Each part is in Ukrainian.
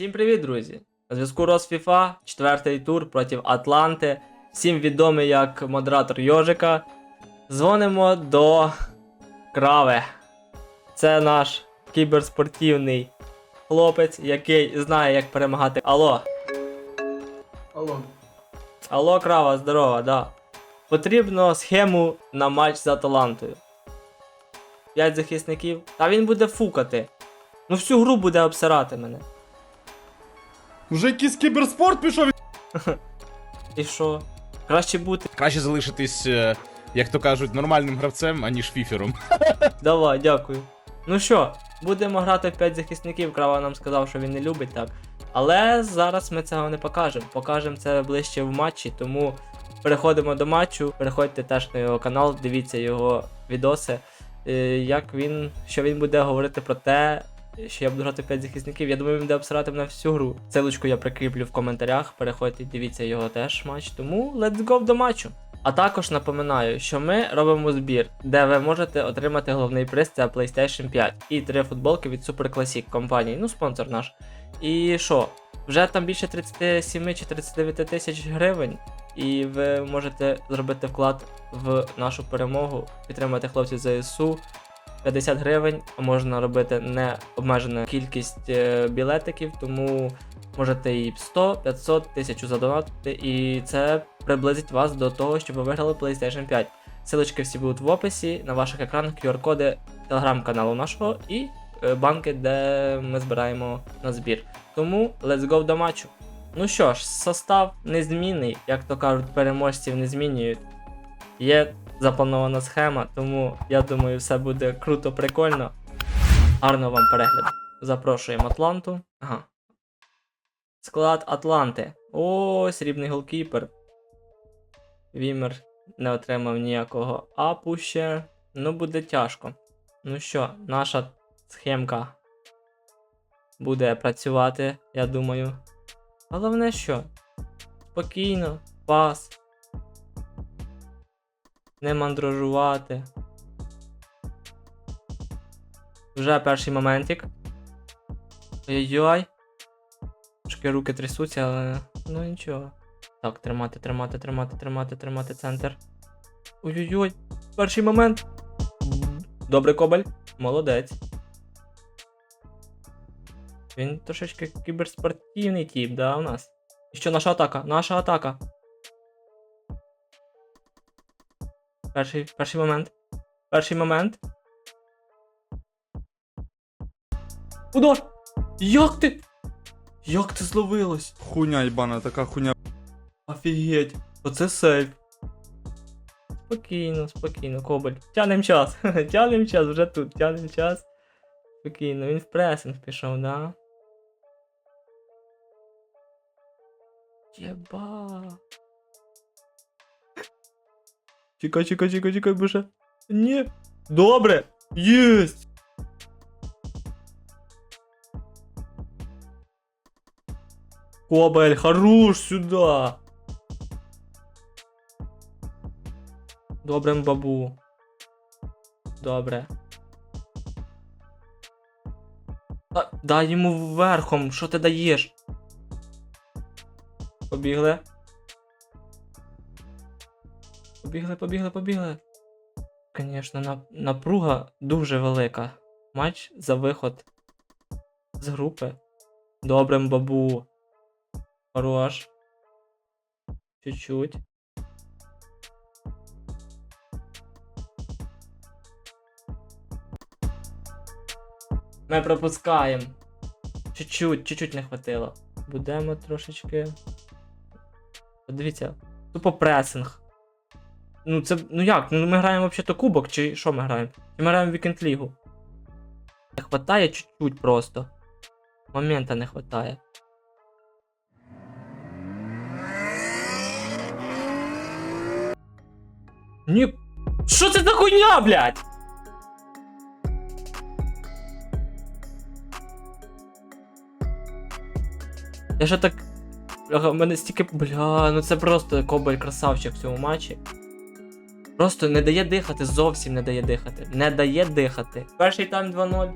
Всім привіт, друзі! На зв'язку Росфіфа, четвертий тур проти Атланти. Всім відомий як модератор Йожика. Дзвонимо до Крави. Це наш кіберспортивний хлопець, який знає, як перемагати. Алло, Алло. алло, крава, здорова, да. Потрібно схему на матч з Аталантою. П'ять захисників. Та він буде фукати. Ну всю гру буде обсирати мене. Вже якийсь кіберспорт пішов. І що? Краще бути. Краще залишитись, е, як то кажуть, нормальним гравцем, аніж фіфером. Давай, дякую. Ну що, будемо грати в 5 захисників. Крава нам сказав, що він не любить так. Але зараз ми цього не покажемо. Покажемо це ближче в матчі, тому переходимо до матчу. Переходьте теж на його канал, дивіться його відоси. е, Як він, що він буде говорити про те, що я буду грати 5 захисників. Я думаю, він буде обсирати мене всю гру. Силочку я прикріплю в коментарях. Переходьте, дивіться його теж матч. Тому let's go до матчу. А також напоминаю, що ми робимо збір, де ви можете отримати головний приз це PlayStation 5 і три футболки від Super Classic компанії, ну спонсор наш. І що? Вже там більше 37 чи 39 тисяч гривень, і ви можете зробити вклад в нашу перемогу, підтримати хлопців ЗСУ. 50 гривень, можна робити необмежену кількість е, білетиків, тому можете і 100, 500, 1000 задонатити, і це приблизить вас до того, щоб ви виграли PlayStation 5. Силочки всі будуть в описі, на ваших екранах QR-коди телеграм-каналу нашого і е, банки, де ми збираємо на збір. Тому let's go до матчу. Ну що ж, состав незмінний, як то кажуть, переможців не змінюють. Є запланована схема, тому я думаю, все буде круто, прикольно. Гарного вам перегляду. Запрошуємо Атланту. Ага. Склад Атланти. О, срібний голкіпер. Вімер не отримав ніякого апу ще. Ну, буде тяжко. Ну що, наша схемка буде працювати, я думаю. Головне що? Спокійно, пас. Не мандражувати. Вже перший моментик. Ой-ой-ой. Трошки руки трясуться, але ну нічого. Так, тримати, тримати, тримати, тримати, тримати центр. Ой-ой-ой, перший момент. Добрий кобель. Молодець. Він трошечки кіберспортивний тип, да, у нас. І що, наша атака? Наша атака. Перший, перший момент. Перший момент. Удар! Як ти? Як ти зловилось? Хуйня їбана, така хуйня. Офігеть, оце сейф. Спокійно, спокійно, Кобель. Тянем час. тянем час, вже тут, тянем час. Спокійно, він в пресинг пішов, да? Єба. Чекай, чекай, чекай, чекай, боже. Ні. Добре! Єсть! Кобель, хорош сюда. Добре, бабу. Добре. А, дай йому верхом, що ти даєш? Побігли. Побігли, побігли, побігли. Звісно, напруга дуже велика. Матч за виход з групи. Добре, бабу. Хорош. Чуть-чуть. Ми пропускаємо. Чуть-чуть, чуть-чуть не хватило. Будемо трошечки. Подивіться. Тупо пресинг. Ну це. Ну як? Ну ми граємо взагалі-то кубок, чи що ми граємо? Чи ми граємо в Вікенд Лігу? Не хватає чуть-чуть просто. Момента не хватає. Ні. Що це за хуйня, блядь? Я ще так. В мене стільки. Бля, ну це просто Кобель красавчик в цьому матчі. Просто не дає дихати, зовсім не дає дихати. Не дає дихати. Перший тайм 2-0.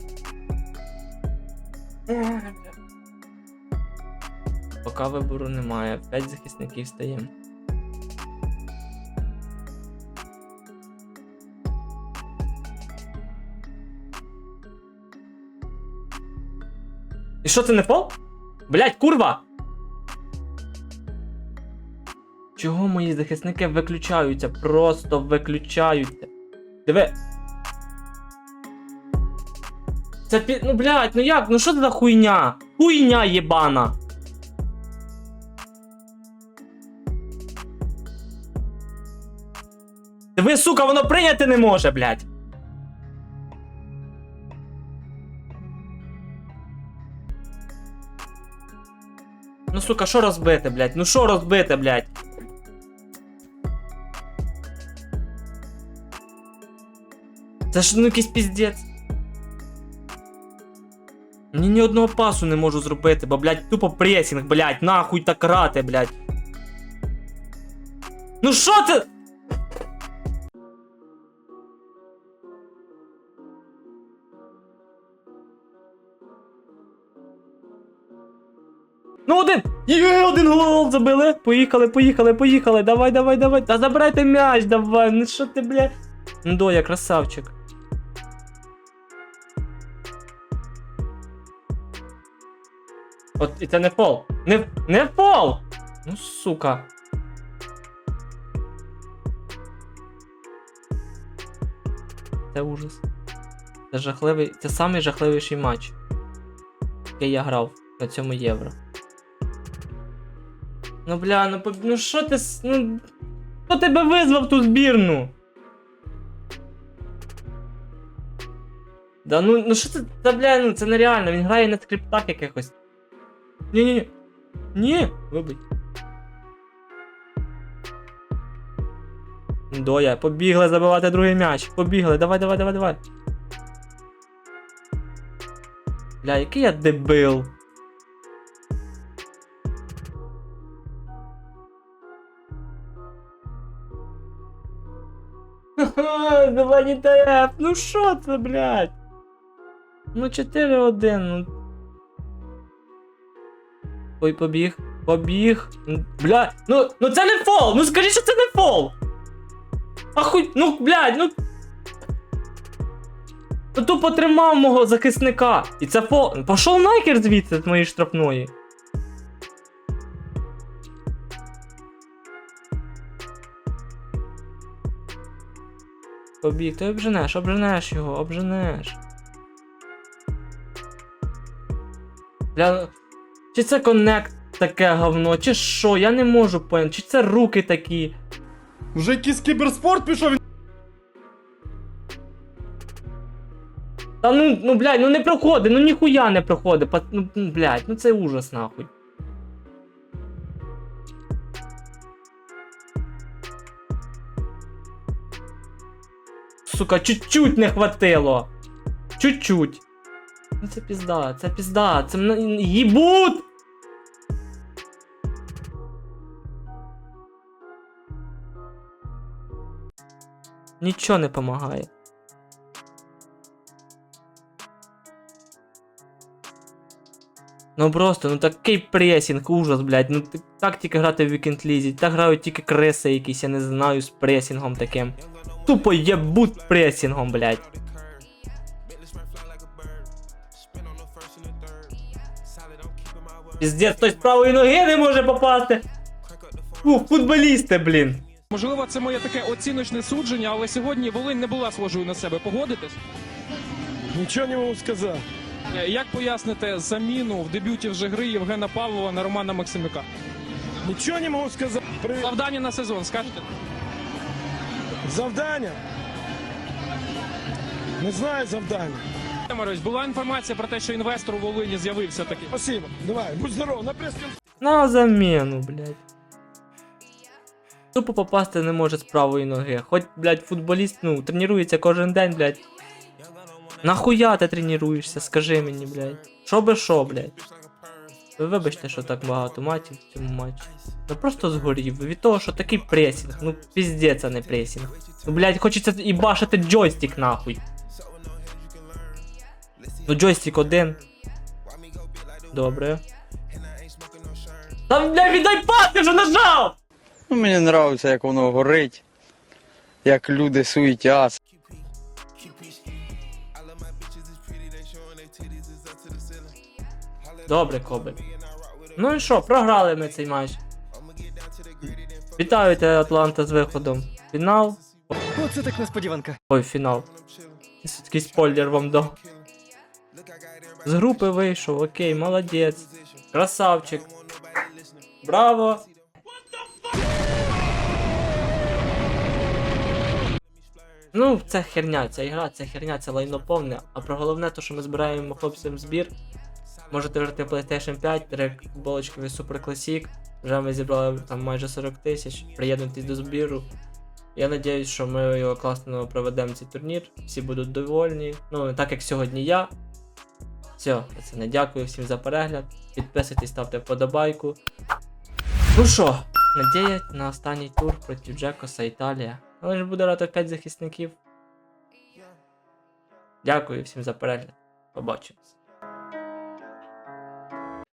Поки вибору немає. 5 захисників стаємо. І що це не фол? Блять, курва! Чого мої захисники виключаються? Просто виключаються. Диви. Це пі... Ну блять, ну як? Ну що це за хуйня? Хуйня єбана. Диви, сука, воно прийняти не може, блять. Ну сука, що розбити, блять? Ну що розбити, блять? Це ж ну якийсь піздець. Ні ні одного пасу не можу зробити, бо, блядь, тупо пресінг, блядь, нахуй так грати, блядь. Ну що це? Ну один! Є, один гол забили! Поїхали, поїхали, поїхали! Давай, давай, давай! Та забирайте м'яч, давай! Ну що ти, блядь? Доя, красавчик. От і це не фол. Не, не фол! Ну, сука. Це ужас. Це жахливий. Це самий жахливіший матч, який я грав на цьому євро. Ну бля, ну ну що ти. Ну. Хто тебе визвав ту збірну? Да ну ну що це. Та бля, ну це нереально, він грає на скриптах якихось. Ні-ні-ні. Ні, вибий. Доя, побігли забивати другий м'яч. Побігли, давай, давай, давай, давай. Бля, який я дебил. Ха-ха, Давай ТФ, ну що це, блядь? Ну 4-1, ну. Ой, побіг, побіг. Бля, ну, ну це не фол! Ну скажи, що це не фол! Ахуй, ну, блядь, ну. Ну тупо тримав мого захисника. І це фол. Пошов нахер звідси з моєї штрафної. Побіг, ти обженеш, обженеш його, обженеш. Бля, чи це коннект таке говно, чи що, я не можу поняти, чи це руки такі. Вже якийсь кіберспорт пішов. Та ну, ну блядь, ну не проходить, ну ніхуя не проходить. па- Ну, ну, блядь, ну це ужас нахуй. Сука, чуть-чуть не хватило. Чуть-чуть. Ну це пізда, це пізда, це їбут! Нічого не помагає. Ну просто, ну такий пресінг, ужас, блядь. Ну так тільки грати в Weekend League, так грають тільки креси якісь, я не знаю, з пресінгом таким. Тупо єбут пресінгом, блядь. Піздець, хтось з правої ноги не може попасти. Ух, футболісти, блін. Можливо, це моє таке оціночне судження, але сьогодні Волинь не була схожою на себе. Погодитесь? Нічого не можу сказати. Як поясните заміну в дебюті вже гри Євгена Павлова на Романа Максимюка? Нічого не можу сказати. При... Завдання на сезон, скажете? Завдання. Не знаю завдання. Марось, була інформація про те, що інвестор у Волині з'явився такий. Спасибо. Давай, будь здоров. На прес На заміну, блядь. Тупо попасти не може з правої ноги. Хоч, блядь, футболіст, ну, тренується кожен день, блядь. Нахуя ти тренуєшся, скажи мені, блядь. Що би що, блядь. Ви вибачте, що так багато матів в цьому матчі. Ну просто згорів. Від того, що такий пресінг. Ну піздець, а не пресінг. Ну, блядь, хочеться і башити джойстик нахуй. Ну джойстик один. Добре. Та бля, віддай пас, я вже нажав! Ну, мені подобається, як воно горить, як люди суетяться. Добре, Кобель. Ну і що, програли ми цей матч. Вітаю тебе, Атланта, з виходом. Фінал. Оце так несподіванка. Ой, фінал. Такий спойлер вам дав. З групи вийшов, окей, молодець. Красавчик. Браво! Ну, це херня, ця ігра, це херня, це лайно повне. А про головне, то, що ми збираємо хлопцям збір. Можете виграти PlayStation 5, три футболочки від Super Classic. Вже ми зібрали там майже 40 тисяч. Приєднуйтесь до збіру. Я надіюсь, що ми його класно проведемо цей турнір. Всі будуть довольні. Ну, так як сьогодні я. Все, пацани, дякую всім за перегляд. Підписуйтесь, ставте вподобайку. Ну що, надія на останній тур проти Джекоса Італія. Але ж буде рада 5 захисників. Дякую всім за перегляд. Побачимось.